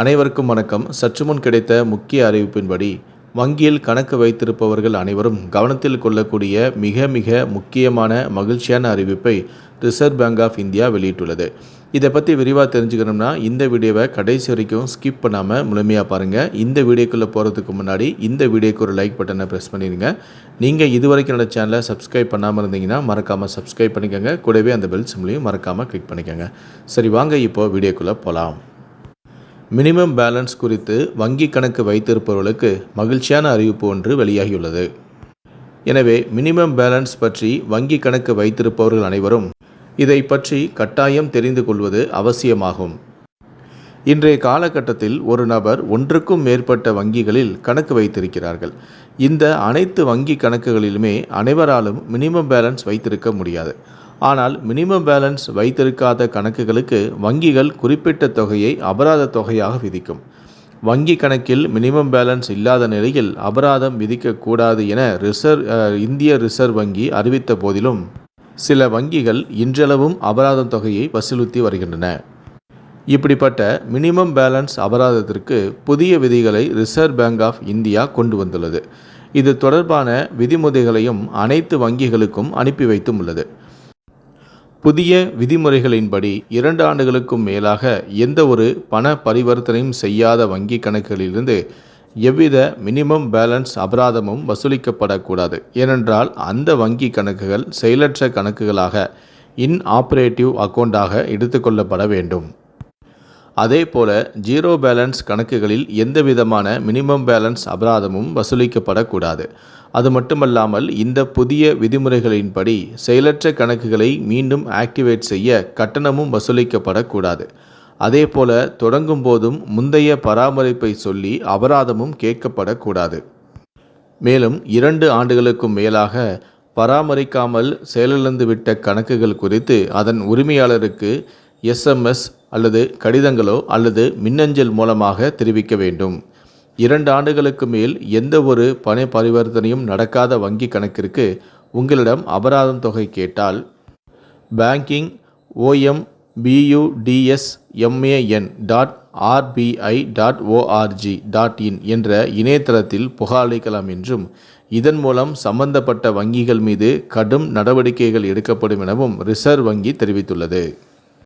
அனைவருக்கும் வணக்கம். சற்று முன் கிடைத்த முக்கிய அறிவிப்பின்படி வங்கியில் கணக்கு வைத்திருப்பவர்கள் அனைவரும் கவனத்தில் கொள்ளக்கூடிய மிக மிக முக்கியமான மகிழ்ச்சியான அறிவிப்பை ரிசர்வ் பேங்க் ஆஃப் இந்தியா வெளியிட்டுள்ளது. இதை பற்றி விரிவாக தெரிஞ்சுக்கணும்னா இந்த வீடியோவை கடைசி வரைக்கும் ஸ்கிப் பண்ணாமல் முழுமையாக பாருங்கள் இந்த வீடியோக்குள்ளே போகிறதுக்கு முன்னாடி இந்த வீடியோக்கு ஒரு லைக் பட்டனை ப்ரெஸ் பண்ணிடுங்க நீங்கள் இது வரைக்கும் என்னோட சேனலை சப்ஸ்கிரைப் பண்ணாமல் இருந்தீங்கன்னா மறக்காமல் சப்ஸ்கிரைப் பண்ணிக்கோங்க. கூடவே அந்த பெல் சிம்லையும் மறக்காமல் கிளிக் பண்ணிக்கோங்க. சரி வாங்க இப்போ வீடியோக்குள்ளே போகலாம் மினிமம் பேலன்ஸ் குறித்து வங்கி கணக்கு வைத்திருப்பவர்களுக்கு மகிழ்ச்சியான அறிவிப்பு ஒன்று வெளியாகியுள்ளது. எனவே மினிமம் பேலன்ஸ் பற்றி வங்கி கணக்கு வைத்திருப்பவர்கள் அனைவரும் இதை பற்றி கட்டாயம் தெரிந்து கொள்வது அவசியமாகும். இன்றைய காலகட்டத்தில் ஒரு நபர் ஒன்றுக்கும் மேற்பட்ட வங்கிகளில் கணக்கு வைத்திருக்கிறார்கள். இந்த அனைத்து வங்கி கணக்குகளிலுமே அனைவராலும் மினிமம் பேலன்ஸ் வைத்திருக்க முடியாது. ஆனால் மினிமம் பேலன்ஸ் வைத்திருக்காத கணக்குகளுக்கு வங்கிகள் குறிப்பிட்ட தொகையை அபராத தொகையாக விதிக்கும். வங்கி கணக்கில் மினிமம் பேலன்ஸ் இல்லாத நிலையில் அபராதம் விதிக்கக்கூடாது என ரிசர்வ் இந்திய ரிசர்வ் வங்கி அறிவித்த போதிலும் சில வங்கிகள் இன்றளவும் அபராதம் தொகையை வசூலித்து வருகின்றன. இப்படிப்பட்ட மினிமம் பேலன்ஸ் அபராதத்திற்கு புதிய விதிகளை ரிசர்வ் பேங்க் ஆஃப் இந்தியா கொண்டு வந்துள்ளது. இது தொடர்பான விதிமுறைகளையும் அனைத்து வங்கிகளுக்கும் அனுப்பி வைத்தும் உள்ளது. புதிய விதிமுறைகளின்படி இரண்டு ஆண்டுகளுக்கும் மேலாக எந்த ஒரு பண பரிவர்த்தனையும் செய்யாத வங்கி கணக்குகளிலிருந்து எவ்வித மினிமம் பேலன்ஸ் அபராதமும் வசூலிக்கப்படக்கூடாது. ஏனென்றால் அந்த வங்கி கணக்குகள் செயலற்ற கணக்குகளாக இன் ஆப்ரேட்டிவ் அக்கௌண்ட்டாக எடுத்துக்கொள்ளப்பட வேண்டும். அதே போல ஜீரோ பேலன்ஸ் கணக்குகளில் எந்தவிதமான மினிமம் பேலன்ஸ் அபராதமும் வசூலிக்கப்படக்கூடாது. அது மட்டுமல்லாமல் இந்த புதிய விதிமுறைகளின்படி செயலற்ற கணக்குகளை மீண்டும் ஆக்டிவேட் செய்ய கட்டணமும் வசூலிக்கப்படக்கூடாது. அதே போல தொடங்கும் போதும் முந்தைய பராமரிப்பை சொல்லி அபராதமும் கேட்கப்படக்கூடாது. மேலும் இரண்டு ஆண்டுகளுக்கும் மேலாக பராமரிக்காமல் செயலிழந்துவிட்ட கணக்குகள் குறித்து அதன் உரிமையாளருக்கு எஸ்எம்எஸ் அல்லது கடிதங்களோ அல்லது மின்னஞ்சல் மூலமாக தெரிவிக்க வேண்டும். இரண்டு ஆண்டுகளுக்கு மேல் எந்த ஒரு பண பரிவர்த்தனையும் நடக்காத வங்கி கணக்கிற்கு உங்களிடம் அபராதம் தொகை கேட்டால் banking ombudsman dot RBI dot ORG dot in என்ற இணையதளத்தில் புகாரளிக்கலாம் என்றும் இதன் மூலம் சம்பந்தப்பட்ட வங்கிகள் மீது கடும் நடவடிக்கைகள் எடுக்கப்படும் எனவும் ரிசர்வ் வங்கி தெரிவித்துள்ளது.